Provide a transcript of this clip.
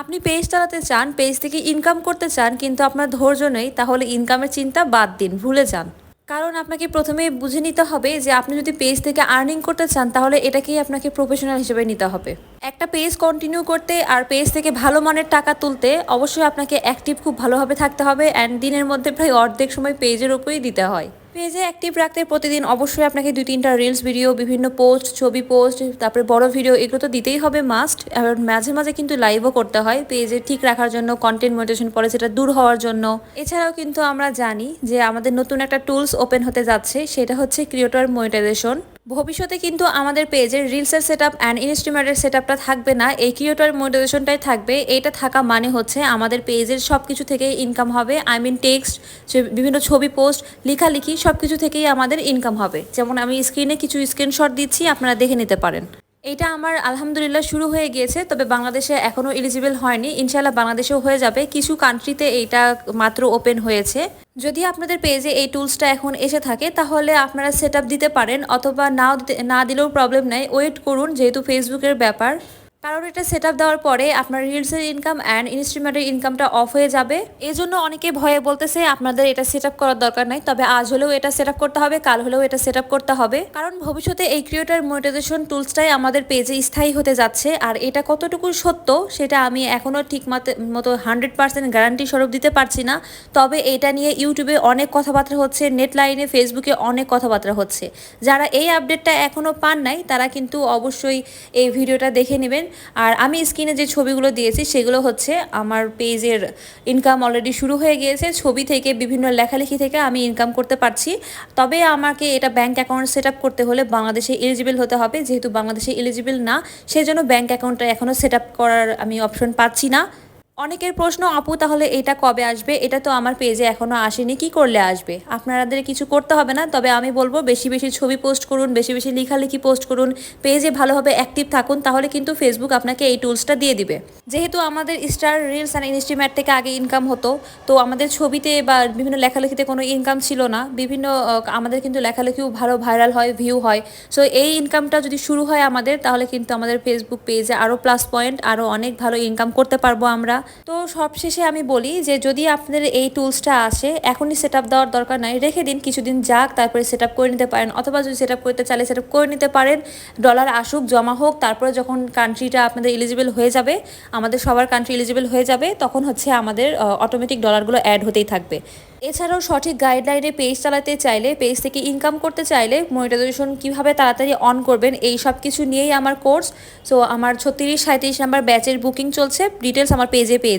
আপনি পেজ চালাতে চান পেজ থেকে ইনকাম করতে চান, কিন্তু আপনার ধৈর্য নেই, তাহলে ইনকামের চিন্তা বাদ দিন, ভুলে যান। কারণ আপনাকে প্রথমে বুঝে নিতে হবে যে আপনি যদি পেজ থেকে আর্নিং করতে চান, তাহলে এটাকেই আপনাকে প্রফেশনাল হিসেবে নিতে হবে। একটা পেজ কন্টিনিউ করতে আর পেজ থেকে ভালো মানের টাকা তুলতে অবশ্যই আপনাকে অ্যাক্টিভ খুব ভালোভাবে থাকতে হবে অ্যান্ড দিনের মধ্যে প্রায় অর্ধেক সময় পেজের উপরেই দিতে হয়। পেজে অ্যাক্টিভ রাখতে। প্রতিদিন অবশ্যই আপনাকে দুই তিনটা রিলস ভিডিও বিভিন্ন পোস্ট ছবি পোস্ট তারপরে বড় ভিডিও এগুলো তো দিতেই হবে মাস্ট আর মাঝে মাঝে কিন্তু লাইভও করতে হয়। পেজে ঠিক রাখার জন্য কন্টেন্ট মোটিভেশন পরে সেটা দূর হওয়ার জন্য। এছাড়াও কিন্তু আমরা জানি যে আমাদের নতুন একটা টুলস ওপেন হতে যাচ্ছে, সেটা হচ্ছে ক্রিয়েটর মনিটাইজেশন ভবিষ্যতে কিন্তু আমাদের পেজের রিলসের সেট আপ অ্যান্ড ইনস্ট্রিমেন্টের সেট আপটা থাকবে না। এই ক্রিয়েটর মোটিভেশনটাই থাকবে। এইটা থাকা মানে হচ্ছে আমাদের পেজের সব কিছু থেকেই ইনকাম হবে। আই মিন টেক্সট বিভিন্ন ছবি পোস্ট লেখালেখি সব কিছু থেকেই আমাদের ইনকাম হবে। যেমন আমি স্ক্রিনে কিছু স্ক্রিনশট দিচ্ছি, আপনারা দেখে নিতে পারেন। এইটা আমার আলহামদুলিল্লাহ শুরু হয়ে গিয়েছে, তবে বাংলাদেশে এখনও এলিজিবল হয়নি। ইনশাল্লাহ বাংলাদেশেও হয়ে যাবে। কিছু কান্ট্রিতে এইটা মাত্র ওপেন হয়েছে। যদি আপনাদের পেজে এই টুলসটা এখন এসে থাকে, তাহলে আপনারা সেট দিতে পারেন, অথবা নাও না দিলেও প্রবলেম নেই। ওয়েট করুন, যেহেতু ফেসবুকের ব্যাপার। কারণ এটা সেট আপ দেওয়ার পরে আপনার রিলসের ইনকাম অ্যান্ড ইনস্ট্রিমেন্টের ইনকামটা অফ হয়ে যাবে। এই জন্য অনেকে ভয়ে বলতেছে, আপনাদের এটা সেট করার দরকার নাই। তবে আজ হলেও এটা সেট করতে হবে, কাল হলেও এটা সেট করতে হবে। কারণ ভবিষ্যতে এই ক্রিয়েটার মনিটাইজেশন টুলসটাই আমাদের পেজে স্থায়ী হতে যাচ্ছে। আর এটা কতটুকু সত্য, সেটা আমি এখনও ঠিক মতো হান্ড্রেড পার্সেন্ট গ্যারান্টি স্বরূপ দিতে পারছি না। তবে এটা নিয়ে ইউটিউবে অনেক কথাবার্তা হচ্ছে নেট লাইনে ফেসবুকে অনেক কথাবার্তা হচ্ছে। যারা এই আপডেটটা এখনও পান নাই, তারা কিন্তু অবশ্যই এই ভিডিওটা দেখে নেবেন। আর আমি স্ক্রিনে যে ছবিগুলো দিয়েছি, সেগুলো হচ্ছে আমার পেজের ইনকাম অলরেডি শুরু হয়ে গিয়েছে। ছবি থেকে বিভিন্ন লেখালেখি থেকে আমি ইনকাম করতে পারছি। তবে আমাকে এটা ব্যাঙ্ক অ্যাকাউন্ট সেট করতে হলে বাংলাদেশে এলিজিবল হতে হবে। যেহেতু বাংলাদেশে এলিজিবল না সেই জন্য ব্যাঙ্ক অ্যাকাউন্টটা এখনও সেট করার আমি অপশন পাচ্ছি না। অনেকের প্রশ্ন, আপু, তাহলে এটা কবে আসবে? এটা তো আমার পেজে এখনও আসেনি, কি করলে আসবে? আপনাদের কিছু করতে হবে না, তবে আমি বলব, বেশি বেশি ছবি পোস্ট করুন, বেশি বেশি লেখালেখি পোস্ট করুন পেজে ভালোভাবে অ্যাক্টিভ থাকুন, তাহলে কিন্তু ফেসবুক আপনাকে এই টুলসটা দিয়ে দিবে। যেহেতু আমাদের স্টার রিলস অ্যান্ড ইনস্টিমেট থেকে আগে ইনকাম হতো, তো আমাদের ছবিতে বা বিভিন্ন লেখালেখিতে কোনো ইনকাম ছিল না, বিভিন্ন আমাদের কিন্তু লেখালেখিও ভালো ভাইরাল হয় ভিউ হয় সো এই ইনকামটা যদি শুরু হয় আমাদের, তাহলে কিন্তু আমাদের ফেসবুক পেজে আরও প্লাস পয়েন্ট আরও অনেক ভালো ইনকাম করতে পারব আমরা। তো সবশেষে আমি বলি যে যদি আপনার এই টুলসটা আসে, এখনই সেট আপ দেওয়ার দরকার নাই। রেখে দিন, কিছুদিন যাক, তারপরে সেট আপ করে নিতে পারেন। অথবা যদি সেট আপ করতে চাইলে সেট আপ করে নিতে পারেন। ডলার আসুক, জমা হোক, তারপরে যখন কান্ট্রিটা আপনাদের এলিজিবল হয়ে যাবে, আমাদের সবার কান্ট্রি এলিজিবল হয়ে যাবে, তখন হচ্ছে আমাদের অটোমেটিক ডলারগুলো অ্যাড হতেই থাকবে। এছাড়াও সঠিক গাইডলাইনে পেজ চালাতে চাইলে পেজ থেকে ইনকাম করতে চাইলে মনিটাইজেশন কীভাবে তাড়াতাড়ি অন করবেন, এই সব কিছু নিয়েই আমার কোর্স সো আমার ছত্রিশ সাঁত্রিশ নাম্বার ব্যাচের বুকিং চলছে। ডিটেলস আমার পেজে পেয়ে